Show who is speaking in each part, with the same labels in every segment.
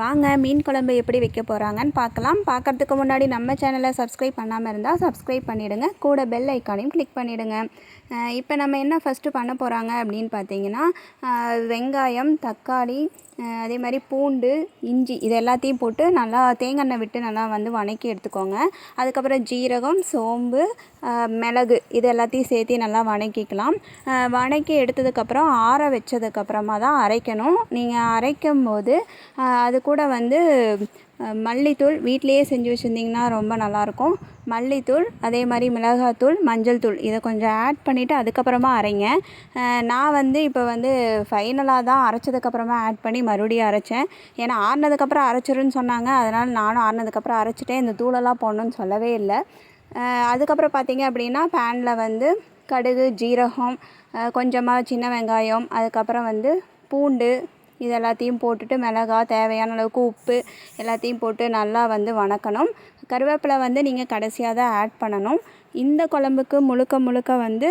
Speaker 1: வாங்க மீன் குழம்பு எப்படி வைக்க போகிறாங்கன்னு பார்க்கலாம். பார்க்கறதுக்கு முன்னாடி நம்ம சேனலை சப்ஸ்கிரைப் பண்ணாமல் இருந்தால் சப்ஸ்கிரைப் பண்ணிவிடுங்க கூட பெல் ஐக்கானையும் கிளிக் பண்ணிவிடுங்க இப்போ நம்ம என்ன ஃபஸ்ட்டு பண்ண போகிறாங்க அப்படின்னு பார்த்தீங்கன்னா வெங்காயம் தக்காளி அதே மாதிரி பூண்டு இஞ்சி இது எல்லாத்தையும் போட்டு நல்லா தேங்காய் எண்ணெய் விட்டு நல்லா வந்து வணக்கி எடுத்துக்கோங்க. அதுக்கப்புறம் ஜீரகம் சோம்பு மிளகு இது எல்லாத்தையும் சேர்த்து நல்லா வணக்கிக்கலாம். வணக்கி எடுத்ததுக்கப்புறம் ஆற வச்சதுக்கப்புறமா தான் அரைக்கணும். நீங்கள் அரைக்கும் போது அது கூட வந்து மல்லித்தூள் வீட்லேயே செஞ்சு வச்சுருந்திங்கன்னா ரொம்ப நல்லாயிருக்கும் மல்லித்தூள் அதே மாதிரி மிளகாத்தூள் மஞ்சள் தூள் இதை கொஞ்சம் ஆட் பண்ணிவிட்டு அதுக்கப்புறமா அரைங்க. நான் வந்து இப்போ வந்து ஃபைனலாக தான் அரைச்சதுக்கப்புறமா ஆட் பண்ணி மறுபடியும் அரைச்சேன். ஏன்னா ஆறுனதுக்கப்புறம் அரைச்சிருன்னு சொன்னாங்க. அதனால் நானும் ஆறுனதுக்கப்புறம் அரைச்சிட்டேன் இந்த தூளெல்லாம் போடணும்னு சொல்லவே இல்லை. அதுக்கப்புறம் பார்த்தீங்க அப்படின்னா பேனில் வந்து கடுகு ஜீரகம் கொஞ்சமாக சின்ன வெங்காயம் அதுக்கப்புறம் வந்து பூண்டு இது எல்லாத்தையும் போட்டுட்டு மிளகா தேவையான அளவுக்கு உப்பு எல்லாத்தையும் போட்டு நல்லா வந்து வணக்கணும். கருவேப்பிலை வந்து நீங்கள் கடைசியாக தான் ஆட் பண்ணணும். இந்த குழம்புக்கு முழுக்க முழுக்க வந்து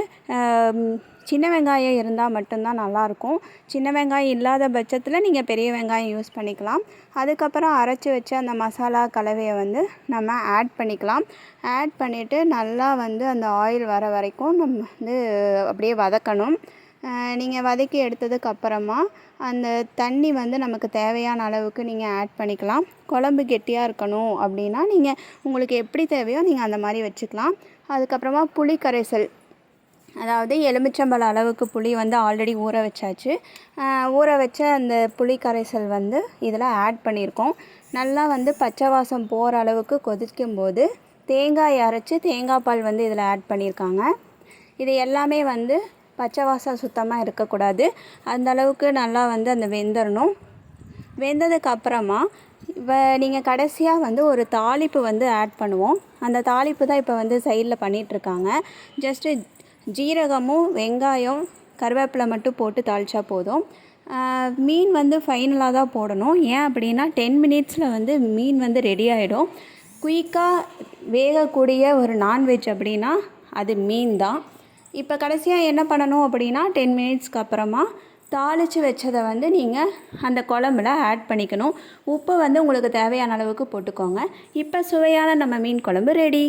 Speaker 1: சின்ன வெங்காயம் இருந்தால் மட்டும்தான் நல்லாயிருக்கும். சின்ன வெங்காயம் இல்லாத பட்சத்தில் நீங்கள் பெரிய வெங்காயம் யூஸ் பண்ணிக்கலாம். அதுக்கப்புறம் அரைச்சி வச்ச அந்த மசாலா கலவையை வந்து நம்ம ஆட் பண்ணிக்கலாம். ஆட் பண்ணிவிட்டு நல்லா வந்து அந்த ஆயில் வர வரைக்கும் நம்ம வந்து அப்படியே வதக்கணும். நீங்கள் வதக்கி எடுத்ததுக்கு அப்புறமா அந்த தண்ணி வந்து நமக்கு தேவையான அளவுக்கு நீங்கள் ஆட் பண்ணிக்கலாம். குழம்பு கெட்டியாக இருக்கணும் அப்படின்னா நீங்கள் உங்களுக்கு எப்படி தேவையோ நீங்கள் அந்த மாதிரி வச்சுக்கலாம். அதுக்கப்புறமா புளி கரைசல். அதாவது எலுமிச்சம்பழ அளவுக்கு புளி வந்து ஆல்ரெடி ஊற வச்சாச்சு. ஊற வச்ச அந்த புளி கரைசல் வந்து இதில் ஆட் பண்ணியிருக்கோம் நல்லா வந்து பச்சை வாசம் போகிற அளவுக்கு கொதிக்கும் போது தேங்காய் அரைச்சி தேங்காய் பால் வந்து இதில் ஆட் பண்ணியிருக்காங்க இது எல்லாமே வந்து பச்சை வாசம் சுத்தமாக இருக்கக்கூடாது. அந்த அளவுக்கு நல்லா வந்து அந்த வெந்துடணும் வெந்ததுக்கு அப்புறமா இப்போ நீங்கள் கடைசியாக வந்து ஒரு தாளிப்பு வந்து ஆட் பண்ணுவோம். அந்த தாளிப்பு தான் இப்போ வந்து சைடில் பண்ணிகிட்ருக்காங்க ஜஸ்ட்டு ஜீரகமும் வெங்காயம் கருவேப்பிலை மட்டும் போட்டு தாளித்தா போதும். மீன் வந்து ஃபைனலாக தான் போடணும். ஏன் அப்படின்னா டென் மினிட்ஸில் வந்து மீன் வந்து ரெடி ஆகிடும் குயிக்காக வேகக்கூடிய ஒரு நான்வெஜ் அப்படின்னா அது மீன் தான். இப்போ கடைசியாக என்ன பண்ணணும் அப்படின்னா டென் மினிட்ஸ்க்கு அப்புறமா தாளித்து வச்சதை வந்து நீங்கள் அந்த குழம்புல ஆட் பண்ணிக்கணும். உப்பு வந்து உங்களுக்கு தேவையான அளவுக்கு போட்டுக்கோங்க. இப்போ சுவையான நம்ம மீன் குழம்பு ரெடி